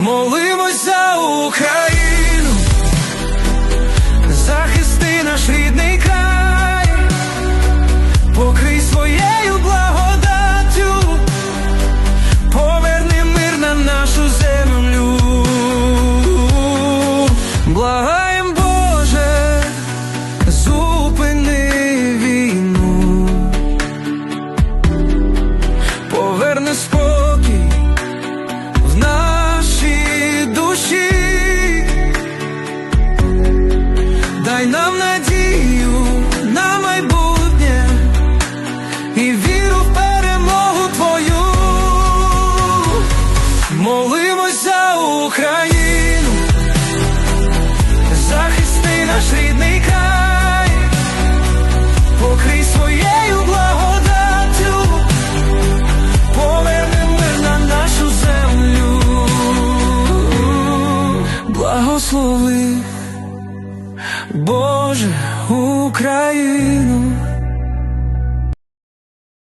Молимось за Україну, захисти наш рідний край, покрий своєю благодаттю, поверни мир на нашу землю. Благаєм Боже, зупини війну, поверни спокій дай нам надію на майбутнє і віру в перемогу твою. Молимось за Україну, захисти наш рідний край, покрий своєю благодаттю. Поверни мир на нашу землю, благослови, Боже, Україну.